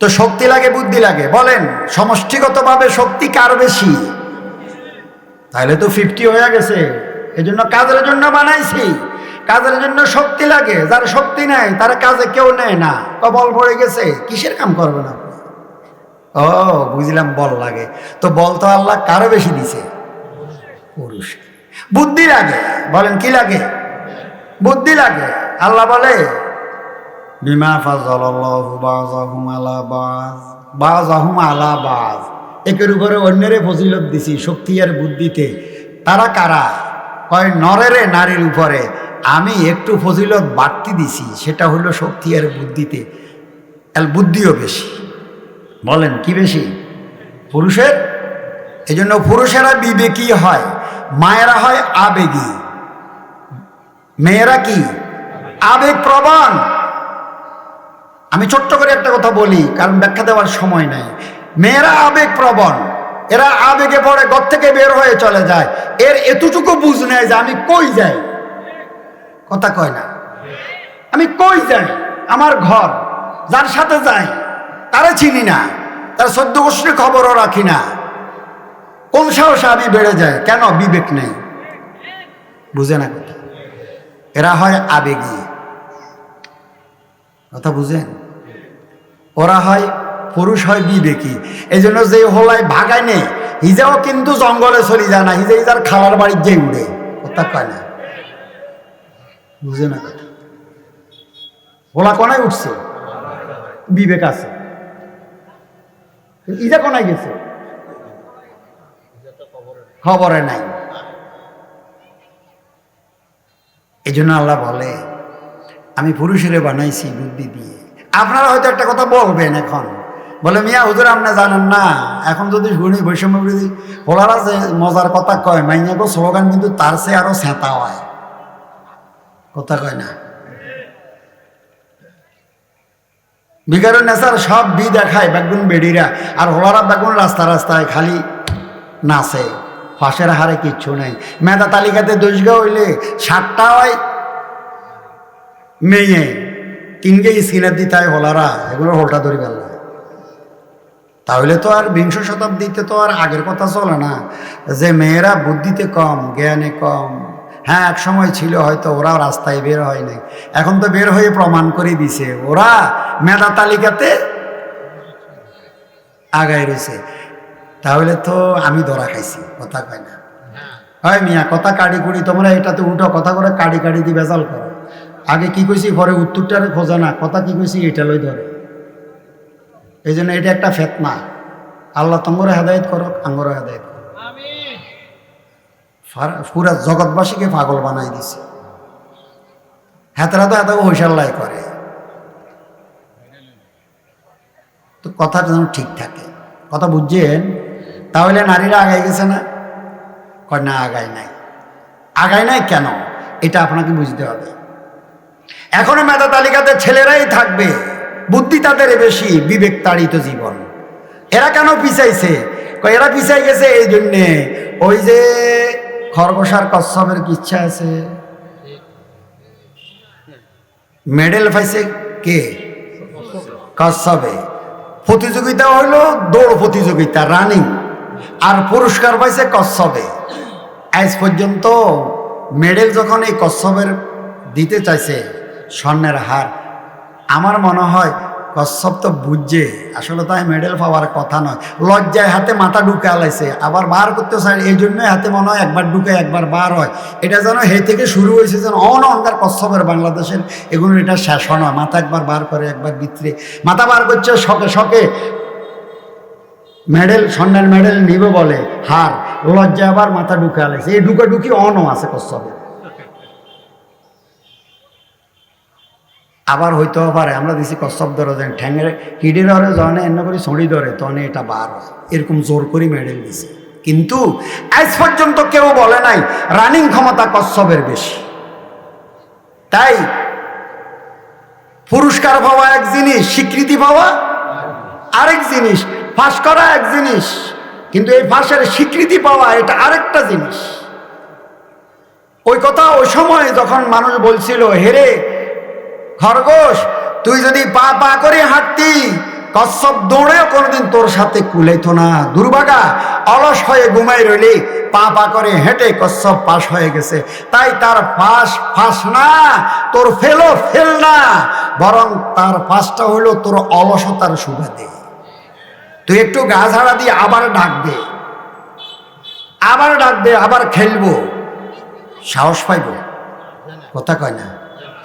তো শক্তি লাগে, বুদ্ধি লাগে। বলেন, সমষ্টিগতভাবে শক্তি কার বেশি? তাহলে তো ফিফটি হয়ে গেছে। এই জন্য কাজের জন্য বানাইছি। কাজের জন্য শক্তি লাগে। যার শক্তি নাই, তার কাজে কেউ নেয় না। কবল পড়ে গেছে, কিসের কাম করবে না ও, বুঝলাম, বল লাগে। তো বল তো আল্লাহ কারও বেশি দিছে? পুরুষ। বুদ্ধি লাগে। বলেন, কি লাগে? বুদ্ধি লাগে। আল্লাহ বলে বিমা ফাজালাল্লাহু বাযাহুম আলা বাজ বাযাহুম আলা বাজ একের উপরে অন্যরে ফজিলত দিছি, শক্তি আর বুদ্ধিতে। তারা কারা? কয় নরেরে নারীর উপরে। আমি একটু ফজিলত বাড়তি দিছি, সেটা হলো শক্তি আর বুদ্ধিতে। এল, বুদ্ধিও বেশি। বলেন, কি বেশি? পুরুষের? এই জন্য পুরুষেরা বিবেকী হয়, মায়েরা হয় আবেগী। মেয়েরা কি? আবেগ প্রবণ আমি ছোট্ট করে একটা কথা বলি, কারণ ব্যাখ্যা দেওয়ার সময় নাই। মেয়েরা আবেগ প্রবণ। এরা আবেগে পড়ে, ঘর থেকে বের হয়ে চলে যায়। এর এতটুকু বুঝ নেয় যে আমি কই যাই। কথা কয় না। আমি কই যাই? আমার ঘর, যার সাথে যাই, তারা চিনি না। তার সদ্য গোষ্ঠীর খবরও রাখি না। কোন সাহসে আমি বেড়ে যায়? কেন বিবেক নেই? বুঝে না কথা। এরা হয় আবেগী। কথা বুঝেন? ওরা হয় পুরুষ হয় বিবেকী। এই জন্য যে হোলায় ভাগায় নেই, হিজাও কিন্তু জঙ্গলে চলে যায় না, হিজে হিজার খালার বাড়ির যে উড়ে। কথা কয় না? বুঝে না কথা। হোলা কোনায় উঠছে? বিবেক আছে। ইজা কোনায় গেছে? খবরে নাই। এই জন্য আল্লাহ বলে আমি পুরুষেরে বানাইছি বুদ্ধি দিয়ে আপনারা হয়তো একটা কথা বলবেন এখন। বলে, মিয়া, হুজুর, আপনি জানেন না। এখন যদি শুনি বৈষম্য বিরোধী ওনারা যে মজার কথা কয় মাইয়া গো স্লোগান কিন্তু তার সে আরও সেঁতা হয়। কথা কয় না। বিকারের নেশার সব বি দেখায় বেগুন বেডিরা, আর হোলারা বেগুন রাস্তা রাস্তায় খালি নাচে। ফাঁসের হারে কিচ্ছু নেই। মেধা তালিকাতে দোষগা হইলে সাতটা হয়। মেয়ে তিনকে স্কিনের দিতে হয় হোলারা এগুলো হোলটা ধরি পেল তাহলে তো আর বিংশ শতাব্দীতে তো আর আগের কথা চলে না যে মেয়েরা বুদ্ধিতে কম জ্ঞানে কম। হ্যাঁ এক সময় ছিল হয়তো ওরা রাস্তায় বের হয় নাই। এখন তো বের হয়ে প্রমাণ করে দিছে ওরা মেধা তালিকাতে আগায় রয়েছে। তাহলে তো আমি ধরা খাইছি কথা কয় না। হয়। মিয়া কথা কাড়ি কুড়ি তোমরা এটাতে উঠো কথা করে কাড়ি কাড়ি দিয়ে বেজাল করো। আগে কি কইছি পরে উত্তরটারে খোঁজা না, কথা কি কইছি, এটা লই ধরে। এই জন্য এটা একটা ফেতনা। আল্লাহ তোমরা হেদায়ত করো আঙ্গরও হেদায়ত করো ফার- পুরা জগৎবাসীকে পাগল বানাই দিছে। হেতারা তো এত হৈশাল্লাই করে। তো কথা যেন ঠিক থাকে। কথা বুঝছেন? তাহলে নারীরা আগাই গেছে না? কয় না, আগায় নাই। আগায় নাই কেন? এটা আপনাকে বুঝতে হবে। এখনও মেধা তালিকাতে ছেলেরাই থাকবে। বুদ্ধি তাদের বেশি, বিবেক তাড়িত জীবন। এরা কেন পিছাইছে? এরা পিছাই গেছে এই জন্যে। ওই যে খরগোশার কচ্ছপের ইচ্ছা আছে। মেডেল পাইছে কে? কচ্ছপে। প্রতিযোগিতা হইল দৌড় প্রতিযোগিতা, রানিং। আর পুরস্কার পাইছে কচ্ছপে। আজ পর্যন্ত মেডেল যখন এই কচ্ছপের দিতে চাইছে স্বর্ণের হার। আমার মনে হয় কচ্ছপ তো বুঝছে। আসলে তাই মেডেল পাওয়ার কথা নয়। লজ্জায় হাতে মাথা ঢুকে আলাইছে। আবার বার করতে চাই এই জন্যই হাতে মনে হয় একবার ঢুকে একবার বার হয়। এটা যেন হে থেকে শুরু হয়েছে যেন অন অনকার কচ্ছপের বাংলাদেশের। এগুলো এটা শেষ হয় মাথা একবার বার করে, একবার বিত্রে। মাথা বার করছে শখে শখে মেডেল স্বর্ণের মেডেল নিবে বলে। হার। লজ্জা আবার মাথা ঢুকে আলাইছে। এই ঢুকে ঢুকি অনও আছে কচ্ছপে আবার হইতেও পারে, আমরা দিছি কচ্ছপ ধরে দেন ঠ্যাঙের হিডি ধরে, জনে এন্ন করে ছড়ি ধরে, তনে এটা বার হয়। এরকম জোর করে মেডেল দিছে। কিন্তু আজ পর্যন্ত কেউ বলে নাই, রানিং ক্ষমতা কচ্ছপের বেশি। তাই পুরস্কার পাওয়া এক জিনিস, স্বীকৃতি পাওয়া আরেক জিনিস, ফাঁস করা এক জিনিস। কিন্তু এই ফাঁসের স্বীকৃতি পাওয়া এটা আরেকটা জিনিস। ওই কথা ওই সময় যখন মানুষ বলছিল হেরে খরগোশ, তুই যদি পা পা করে হাঁটতি, কচ্ছপ দৌড়েও কোনোদিন তোর সাথে কুলাইতো না। দুর্ভাগা, অলস হয়ে ঘুমাই রইলি, পা পা করে হেঁটে কচ্ছপ পাশ হয়ে গেছে। তাই তার ফাঁস ফাঁস না, তোর ফেলো ফেল না, বরং তার ফাঁসটা হলো তোর অলসতার সুবাদে। তুই একটু গা ঝাড়া দিয়ে আবার ডাকবে আবার ডাকবে আবার খেলব। সাহস পাইব। কথা কয় না।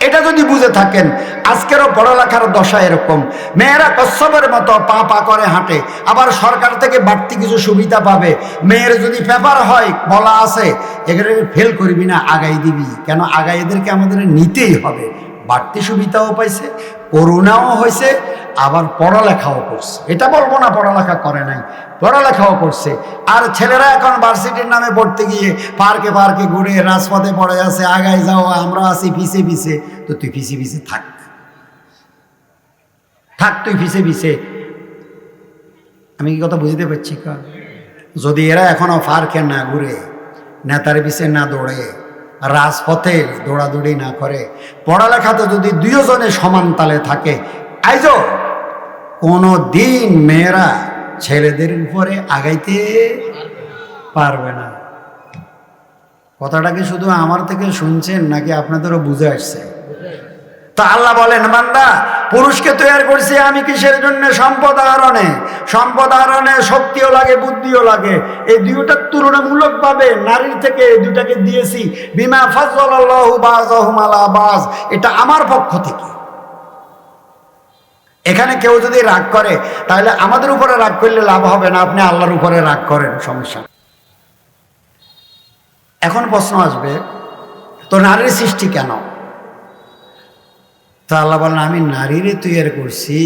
এটা যদি বুঝে থাকেন, আজকেরও পড়ালেখার দশা এরকম। মেয়েরা কচ্ছপের মতো পা পা করে হাঁটে, আবার সরকার থেকে বাড়তি কিছু সুবিধা পাবে। মেয়ের যদি পেপার হয়, বলা আছে এখানে ফেল করবি না, আগাই দিবি। কেন আগাই এদেরকে আমাদের নিতেই হবে। বাড়তি সুবিধাও পাইছে, করুণাও হয়েছে আবার পড়ালেখাও করছে। এটা বলব না পড়ালেখা করে নাই, পড়ালেখাও করছে। আর ছেলেরা এখন ভার্সিটির নামে পড়তে গিয়ে পার্কে পার্কে ঘুরে রাজপথে পড়ে আছে, আগায় যাও, আমরা আছি, পিছে পিছে। তো তুই পিছে পিছে থাক। থাক তুই পিছে পিছে। আমি কি কথা বুঝতে পারছি যদি এরা এখনও পার্কে না ঘুরে, নেতার পিছে না দৌড়ে, রাজপথে দৌড়াদৌড়ি না করে পড়ালেখাতে যদি দুজনে সমান তালে থাকে, আইজ! কোনো দিন মেয়েরা ছেলেদের উপরে আগাইতে পারবে না। কথাটা কি শুধু আমার থেকে শুনছেন নাকি আপনাদেরও বুঝে আসছে? তা আল্লাহ বলেন, বান্দা, পুরুষকে তৈরি করছি আমি কিসের জন্য? সম্পদ আহরণে। সম্পদ আহরণে শক্তিও লাগে, বুদ্ধিও লাগে। এই দুইটার তুলনামূলক ভাবে নারীর থেকে এই দুটাকে দিয়েছি। বিমা ফজল বাজ। এটা আমার পক্ষ থেকে। এখানে কেউ যদি রাগ করে, তাহলে আমাদের উপরে রাগ করলে লাভ হবে না, আপনি আল্লাহর উপরে রাগ করেন, সমস্যা এখন প্রশ্ন আসবে, তো নারীর সৃষ্টি কেন? তো আল্লাহ বলেন, আমি নারীরে তৈরি করছি,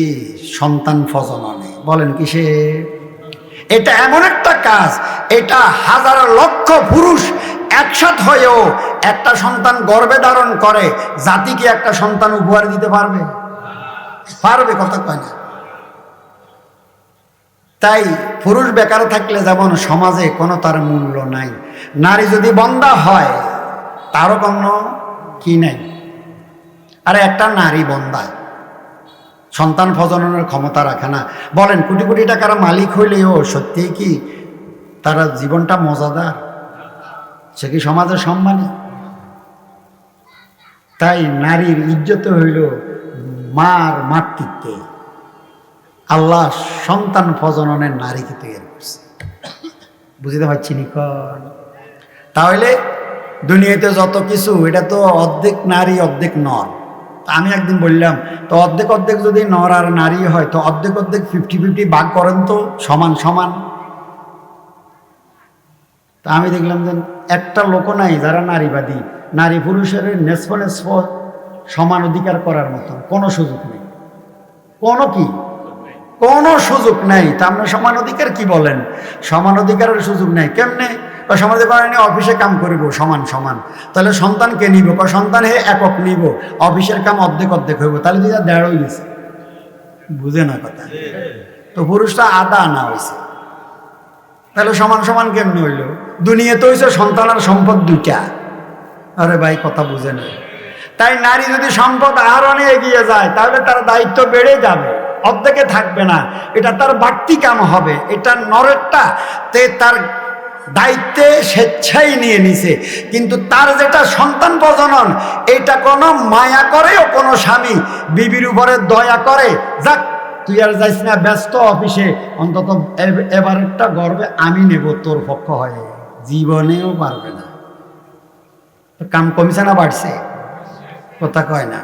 সন্তান ফজননে বলেন কিসে? এটা এমন একটা কাজ, এটা হাজার লক্ষ পুরুষ একসাথ হয়েও একটা সন্তান গর্ভে ধারণ করে, জাতিকে একটা সন্তান উপহার দিতে পারবে? পারবে কথা কয় না। তাই পুরুষ বেকার থাকলে যেমন সমাজে কোনো তার মূল্য নাই, নারী যদি বন্দা হয়, তারও কোনো কি নাই। আরে একটা নারী বন্দা, সন্তান ফজনের ক্ষমতা রাখে না। বলেন, কোটি কোটি টাকার মালিক হইলেও সত্যিই কি তারা জীবনটা মজাদার? সে কি সমাজের সম্মানী? তাই নারীর ইজ্জত হইল মার মাতৃত্বে আল্লাহ সন্তান ফজননের নারীকে তৈরি করছে। বুঝতে পারছি নিকন তাহলে দুনিয়াতে যত কিছু, এটা তো অর্ধেক নারী, অর্ধেক নর। আমি একদিন বললাম, তো অর্ধেক অর্ধেক যদি নর আর নারী হয়, তো অর্ধেক অর্ধেক ফিফটি ফিফটি ভাগ করেন তো, সমান সমান? তা আমি দেখলাম যে একটা লোক নাই যারা নারীবাদী। নারী পুরুষের নেসফ নেসফ সমান অধিকার করার মতন। কোনো সুযোগ নেই। কোনো কি? কোনো সুযোগ নেই। তা আপনার সমান অধিকার কি বলেন? সমান অধিকারের সুযোগ নেই। কেমনে? বা সমাজ অধিকার অফিসে কাম করিব, সমান সমান। তাহলে সন্তানকে নিব? বা সন্তান হে একক নিব। অফিসের কাম অর্ধেক অর্ধেক হইব। তাহলে দুইটা দেড় গেছে। বুঝে না কথা। তো পুরুষটা আদা আনা হয়েছে তাহলে সমান সমান কেমনি হইল? দুনিয়াতে হয়েছে সন্তান আর সম্পদ দুইটা। আরে ভাই, কথা বুঝে না। তাই নারী যদি সম্পদ আহরণে এগিয়ে যায়, তাহলে তার দায়িত্ব বেড়ে যাবে, অর্ধেকে থাকবে না। এটা তার বাড়তি কাম হবে, এটা নরেরটা তে তার দায়িত্বে স্বেচ্ছাই নিয়ে নিছে। কিন্তু তার যেটা সন্তান প্রজনন, এটা কোনো মায়া করেও কোনো স্বামী। বিবির উপরে দয়া করে, যাক, তুই আর যাইস না, ব্যস্ত অফিসে, অন্তত এবার একটা গর্বে আমি নেব তোর পক্ষ হয়ে। জীবনেও পারবে না। কাম কমিছে না বাড়ছে? কথা কয় না।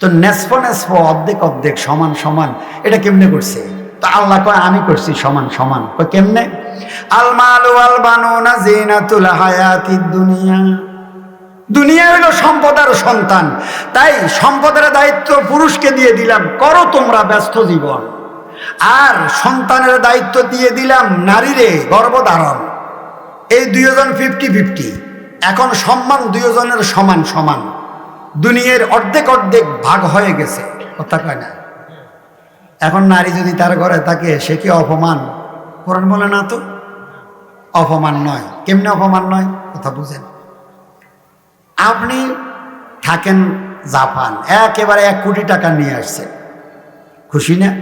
তো নেসফ নেসফ, অর্ধেক অর্ধেক, সমান সমান, এটা কেমনে করছে? তো আল্লাহ কয়, আমি করছি সমান সমান। কয় কেমনে? আল মাল ওয়াল বানুনা জিনাতুল হায়াতিদ দুনিয়া। দুনিয়া হলো সম্পদের সন্তান। তাই সম্পদের দায়িত্ব পুরুষকে দিয়ে দিলাম, করো তোমরা ব্যস্ত জীবন। আর সন্তানের দায়িত্ব দিয়ে দিলাম নারীরে গর্ভধারণ। এই দুইজন ফিফটি ফিফটি এখন সম্মান দুইজনের সমান সমান। দুনিয়ার অর্ধেক অর্ধেক ভাগ হয়ে গেছে। কথা কয় না? এখন নারী যদি তার ঘরে থাকে, সে কি অপমান? কোরআন বলে না তো? অপমান নয়। কেমনে অপমান নয়? কথা বুঝেন। আপনি থাকেন জাপান, একেবারে এক কোটি টাকা নিয়ে আসছেন। খুশি না?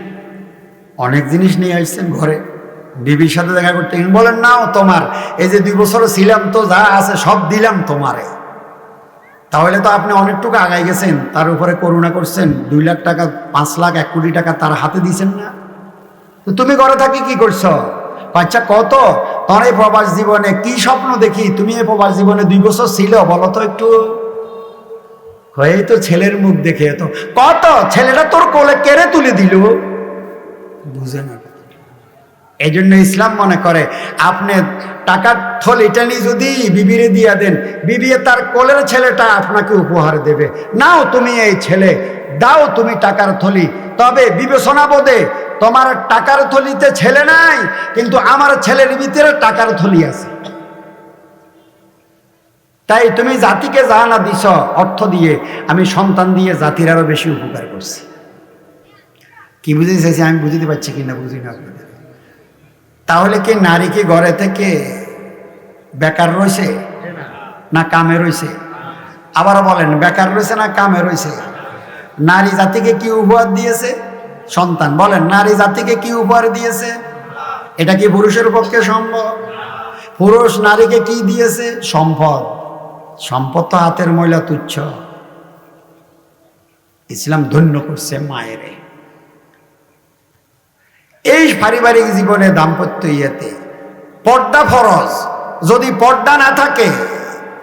অনেক জিনিস নিয়ে আসছেন ঘরে। বিবির সাথে দেখা করতে। বলেন, নাও তোমার, এই যে দুই বছর ছিলাম তো, যা আছে সব দিলাম তোমারে। তাহলে তো আপনি অনেকটুকু আগাই গেছেন, তার উপরে করুণা করছেন, দুই লাখ টাকা, পাঁচ লাখ, এক কোটি টাকা তার হাতে দিছেন না। তো তুমি ঘরে থাকি কি করছ? বাচ্চা, কত? তোর এই প্রবাস জীবনে কি স্বপ্ন দেখি? তুমি এই প্রবাস জীবনে দুই বছর ছিল, বলো তো একটু। হয়েই তো ছেলের মুখ দেখে তো কত? ছেলেটা তোর কোলে কেড়ে তুলে দিল? বুঝে না। এই জন্য ইসলাম মনে করে, আপনি টাকার থল এটা নিয়ে যদি বিবিরে দিয়া দেন, বিবিয়ে তার কোলের ছেলেটা আপনাকে উপহার দেবে। নাও তুমি এই ছেলে, দাও তুমি টাকার থলি। তবে বিবেচনা বোধে, তোমার টাকার থলিতে ছেলে নাই, কিন্তু আমার ছেলের ভিতরে টাকার থলি আছে। তাই তুমি জাতিকে যা না দিছ, অর্থ দিয়ে আমি সন্তান দিয়ে জাতির আরও বেশি উপকার করছি। কি বুঝতে চাইছি আমি বুঝতে পারছি কিনা, বুঝি না আপনাদের। তাহলে কি নারী কি ঘরে থেকে বেকার রয়েছে? না কামে রয়েছে? আবার বলেন, বেকার রয়েছে না কামে রয়েছে? নারী জাতিকে কি উপহার দিয়েছে? সন্তান। বলেন, নারী জাতিকে কি উপহার দিয়েছে? এটা কি পুরুষের পক্ষে সম্ভব? পুরুষ নারীকে কি দিয়েছে? সম্পদ। সম্পদ তো হাতের ময়লা তুচ্ছ। ইসলাম ধন্য করছে মায়েরে। এই পারিবারিক জীবনে দাম্পত্য ইয়েতে পর্দা ফরজ। যদি পর্দা না থাকে,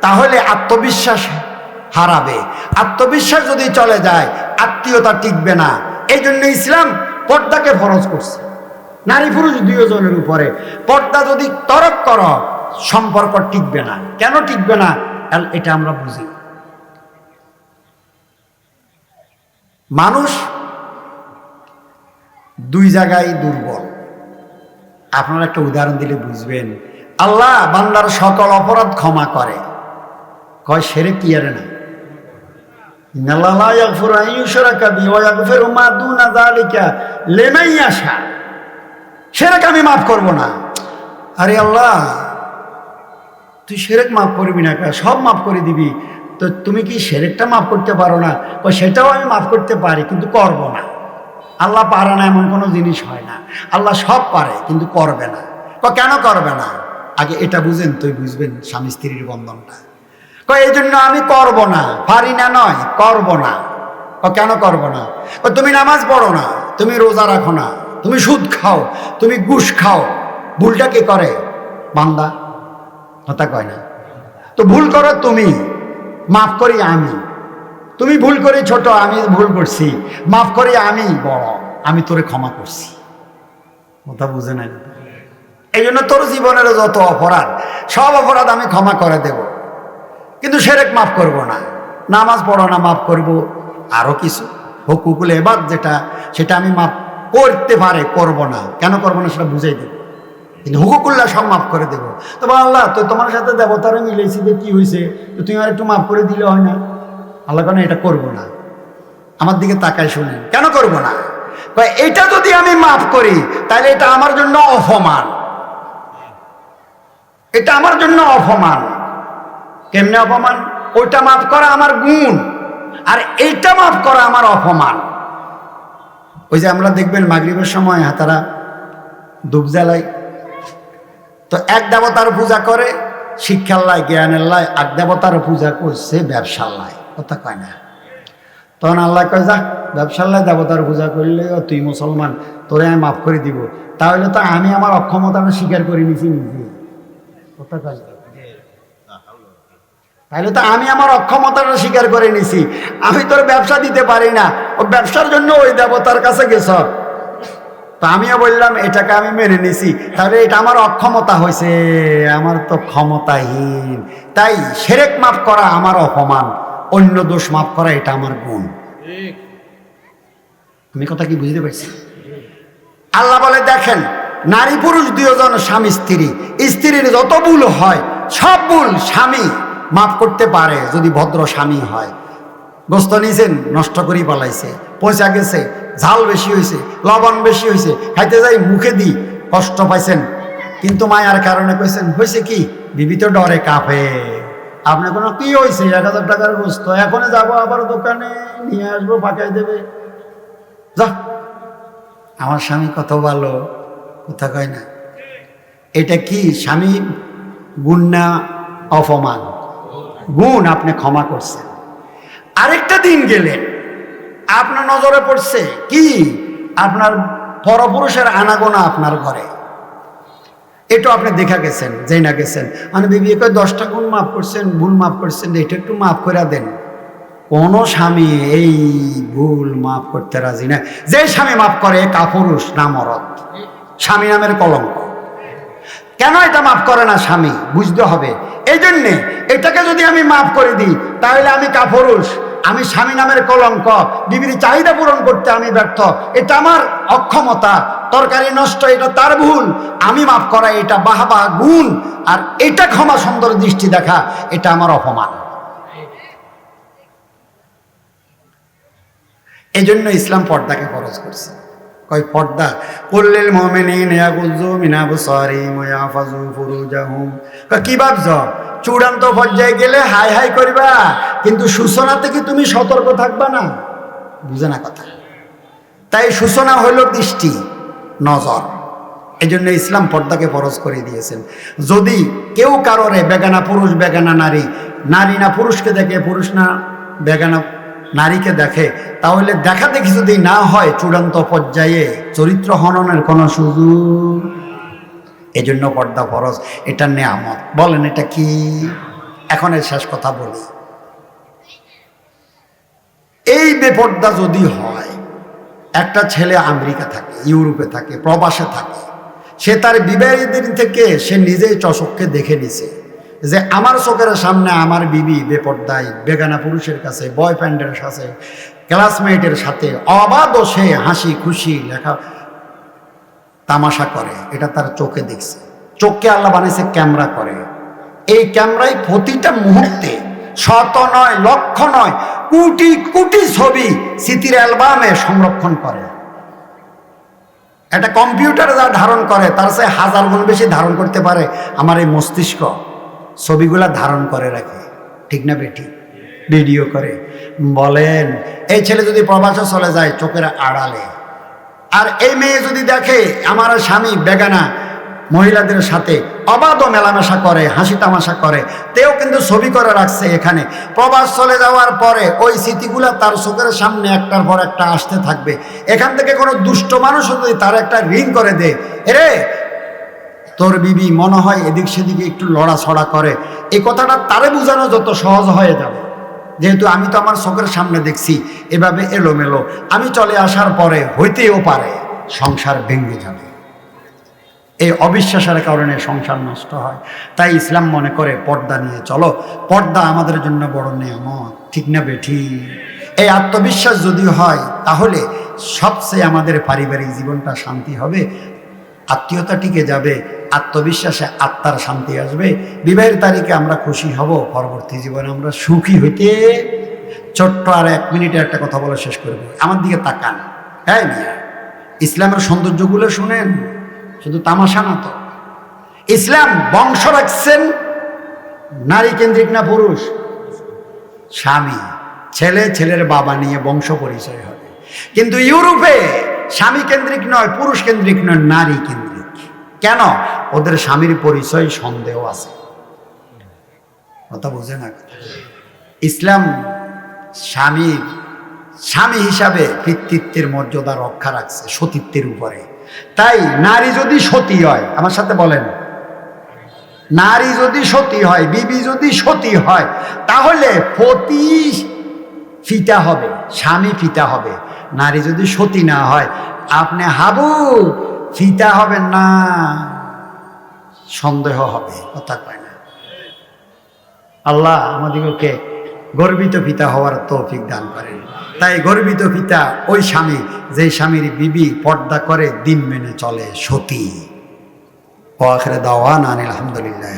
তাহলে আত্মবিশ্বাস হারাবে। আত্মবিশ্বাস যদি চলে যায়, আত্মীয়তা টিকবে না। এই জন্য ইসলাম পর্দাকে ফরজ করছে। নারী পুরুষ দুজনের উপরে পর্দা যদি তরক কর, সম্পর্ক টিকবে না। কেন টিকবে না? এটা আমরা বুঝি। মানুষ দুই জায়গায় দুর্বল। আপনারা একটা উদাহরণ দিলে বুঝবেন। আল্লাহ বান্দার সকল অপরাধ ক্ষমা করে। কয় সেরে কি আরে না? সেরেক আমি মাফ করব না। আরে আল্লাহ, তুই সেরেক মাফ করবি না? সব মাফ করে দিবি। তো তুমি কি সেরেকটা মাফ করতে পারো না? সেটাও আমি মাফ করতে পারি, কিন্তু করব না। আল্লাহ পারে না, এমন কোনো জিনিস হয় না। আল্লাহ সব পারে, কিন্তু করবে না। কেন করবে না? আগে এটা বুঝেন, তুই বুঝবেন স্বামী স্ত্রীর বন্ধনটা। ক এই জন্য আমি করব না, পারি না নয়, করব না। ক কেন করব না? তুমি নামাজ পড়ো না, তুমি রোজা রাখো না, তুমি সুদ খাও, তুমি ঘুষ খাও। ভুলটা কে করে? বান্দা। কথা কয় না। তো ভুল করো তুমি, মাফ করি আমি। তুমি ভুল করে ছোট, আমি ভুল করছি। মাফ করি, আমি বড়, আমি তোরে ক্ষমা করছি। কথা বুঝে নাই? এই জন্য তোর জীবনের যত অপরাধ, সব অপরাধ আমি ক্ষমা করে দেব। কিন্তু সেরেক মাফ করব না। নামাজ পড়ো না, মাফ করব। আরও কিছু। হুকুকুল এবার যেটা, সেটা আমি মাফ করতে পারে, করব না। কেন করব না সেটা বুঝাই দেব। কিন্তু হুকুকুল্লাহ সব মাফ করে দেবো। তো আল্লাহ, তো তোমার সাথে দেবতারা মিলেছি যে কি হয়েছে তো তুমি আর একটু মাফ করে দিলে হয় না। আল্লাহ কেন এটা করব না? আমার দিকে তাকায় শুনেন, কেন করব না? এটা যদি আমি মাফ করি তাহলে এটা আমার জন্য অপমান। এটা আমার জন্য অপমান। কেমনে অপমান? ওইটা মাফ করা আমার গুণ, আর এইটা মাফ করা আমার অপমান। ওই যে আমরা দেখবেন মাগরিবের সময় হাতারা ডুব জ্বালায়। তো এক দেবতার পূজা করে, শিক্ষার লাই, জ্ঞানের লাই এক দেবতার পূজা করছে ব্যবসার লাই। কথা কয় না। তখন আল্লাহ কয় যা ব্যবসার লাই দেবতার পূজা করলে তুই মুসলমান, তোরে আমি মাফ করে দিব। তাহলে তো আমি আমার অক্ষমতাটা স্বীকার করে নিছি নিজে। কথা কয় তাহলে তো আমি আমার অক্ষমতাটা স্বীকার করে নিছি। আমি তোর ব্যবসা দিতে পারি না। ও ব্যবসার জন্য ওই দেবতার কাছে গেছ। তা আমিও বললাম, এটাকে আমি মেনে নিছি। তাহলে এটা আমার অক্ষমতা হয়েছে আমার তো ক্ষমতাহীন। তাই সেরেক মাফ করা আমার অপমান। অন্য দোষ মাফ করা এটা আমার গুণ। আমি কথা কি বুঝতে পারছি? আল্লাহ বলে দেখেন নারী পুরুষ দুজন স্বামী স্ত্রী। স্ত্রীর যত ভুল হয় সব ভুল স্বামী মাফ করতে পারে যদি ভদ্র স্বামী হয়। গোস্ত নিয়েছেন নষ্ট করি পালাইছে পয়সা গেছে ঝাল বেশি হয়েছে লবণ বেশি হয়েছে খাইতে যাই মুখে দি কষ্ট পাইছেন। কিন্তু মায়ার কারণে কইছেন হয়েছে কি? বিবি তো ডরে কাঁপে। আপনি কোনো কি হয়েছে এক হাজার টাকার গোস্ত এখনই যাব আবার দোকানে, নিয়ে আসব পাকাই দেবে। যা। আমার স্বামী কত ভালো, কথা কয় না। এটা কি স্বামী গুণ না অপমান? গুণ আপনি ক্ষমা করছেন। আরেকটা দিন গেলেন আপনার নজরে পড়ছে কি? আপনার পরপুরুষের আনাগোনা আপনার ঘরে। এটা আপনি দেখা গেছেন যেই না গেছেন। মানে বিবি কয়, দশটা গুণ মাফ করছেন ভুল মাফ করছেন, এটা একটু মাফ করে দেন। কোন স্বামী এই ভুল মাফ করতে রাজি না। যে স্বামী মাফ করে কাপুরুষ না মরদ। স্বামী নামের কলঙ্ক। কেন এটা মাফ করে না স্বামী? বুঝতে হবে। এই জন্যে এটাকে যদি আমি মাফ করে দিই, তাহলে আমি কাপুরুষ আমি স্বামী নামের কলঙ্ক, বিবির চাহিদা পূরণ করতে আমি ব্যর্থ। এটা আমার অক্ষমতা, তরকারি নষ্ট, এটা তার ভুল। আমি মাফ করা, এটা বাহাবা গুণ। আর এটা ক্ষমা সুন্দর দৃষ্টি দেখা, এটা আমার অপমান। এই জন্য ইসলাম পর্দাকে খরচ করছে। কয় পর্দা। কুল্লিল মুমিনিন ইয়াগুযু মিন আবসারিহিম ওয়া ইয়াহফাযু ফুরুজাহুম। কয়, কি ভাবছ? চূড়ান্ত পর্যায়ে গেলে হাই হাই করবা? কিন্তু সূচনা থেকে তুমি সতর্ক থাকবা না? বুঝে না কথা। তাই সূচনা হইল দৃষ্টি, নজর। এই জন্য ইসলাম পর্দাকে ফরজ করে দিয়েছেন। যদি কেউ কারোরে, বেগানা পুরুষ, বেগানা নারী নারী না পুরুষকে দেখে, পুরুষ না বেগানা নারীকে দেখে, তাহলে দেখা দেখি যদি না হয় চূড়ান্ত পর্যায়ে চরিত্র হননের কোনো সুযোগ। এজন্য পর্দা ফরজ, এটা নেয়ামত। বলেন, এটা কি? এখন এর শেষ কথা বলি। এই বেপর্দা যদি হয়, একটা ছেলে আমেরিকা থাকে, ইউরোপে থাকে, প্রবাসে থাকে, সে তার বিবাহিত দিন থেকে সে নিজেই চশককে দেখে নিছে। যে আমার চোখের সামনে আমার বিবি বেপর্দায়, বেগানা পুরুষের কাছে বয়ফ্রেন্ডের সাথে ক্লাসমেটের সাথে, অবাধ সে হাসি খুশি লেখা তামাশা করে। এটা তার চোখে দেখছে। চোখকে আল্লাহ বানিয়েছে ক্যামেরা করে। এই ক্যামেরায় প্রতিটা মুহূর্তে শত নয়, লক্ষ নয়, কোটি কোটি ছবি স্মৃতির অ্যালবামে সংরক্ষণ করে। একটা কম্পিউটার যা ধারণ করে, তার সে হাজার গুণ বেশি ধারণ করতে পারে আমার এই মস্তিষ্ক। ছবিগুলা ধারণ করে রাখে। ঠিক না বেটি? ভিডিও করে। বলেন, এই ছেলে যদি প্রবাসে চলে যায় চোখের আড়ালে, আর এই মেয়ে যদি দেখে আমার স্বামী বেগানা মহিলাদের সাথে অবাধ মেলামেশা করে, হাসি তামাশা করে, তেও কিন্তু ছবি করে রাখছে এখানে। প্রবাস চলে যাওয়ার পরে ওই স্মৃতিগুলো তার চোখের সামনে একটার পর একটা আসতে থাকবে। এখান থেকে কোনো দুষ্ট মানুষ যদি তার একটা রিং করে দে এরে তোর বিবি মনে হয় এদিক সেদিকে একটু লড়াছড়া করে। এই কথাটা তারে বোঝানো যত সহজ হয়ে যাবে। যেহেতু আমি তো আমার চোখের সামনে দেখছি, এভাবে এলোমেলো। আমি চলে আসার পরে হইতেও পারে, সংসার ভেঙে যাবে। এই অবিশ্বাসের কারণে সংসার নষ্ট হয়। তাই ইসলাম মনে করে, পর্দা নিয়ে চলো। পর্দা আমাদের জন্য বড় নিয়ামত। ঠিক না বেঠি? এই আত্মবিশ্বাস যদি হয়, তাহলে সবচেয়ে আমাদের পারিবারিক জীবনটা শান্তি হবে, আত্মীয়তা টিকে যাবে আত্মবিশ্বাসে আত্মার শান্তি আসবে। বিবাহের তারিখে আমরা খুশি হব, পরবর্তী জীবনে আমরা সুখী হইতে ছোট্ট আর এক মিনিটে একটা কথা বলে শেষ করব আমার দিকে তাকান। হ্যাঁ মিয়া, ইসলামের সৌন্দর্যগুলো শুনেন, শুধু তামাশা না তো। ইসলাম বংশ রাখছেন, নারী কেন্দ্রিক না পুরুষ? স্বামী, ছেলে ছেলের বাবা নিয়ে বংশ পরিচয় হবে। কিন্তু ইউরোপে স্বামী কেন্দ্রিক নয়, পুরুষ কেন্দ্রিক নয়, নারী কেন্দ্রিক। কেন? ওদের স্বামীর পরিচয় সন্দেহ আছে। কথা বোঝে না ইসলাম স্বামীর, স্বামী হিসাবে পিতৃত্বের মর্যাদা রক্ষা রাখছে সতীত্বের উপরে। তাই নারী যদি সতী হয়, আমার সাথে বলেন, নারী যদি সতী হয়, বিবি যদি সতী হয়, তাহলে পতি ফিতা হবে, স্বামী ফিতা হবে। নারী যদি সতী না হয়, আপনি হাবু, ফিতা হবেন না। সন্দেহ হবে, কথা কয় না। আল্লাহ আমাদিগকে গর্বিত পিতা হওয়ার তৌফিক দান করেন। তাই গর্বিত পিতা ওই স্বামী যে স্বামীর বিবি পর্দা করে দিন মেনে চলে সতী। ও আখরে দাওয়ান আনিল আলহামদুলিল্লাহ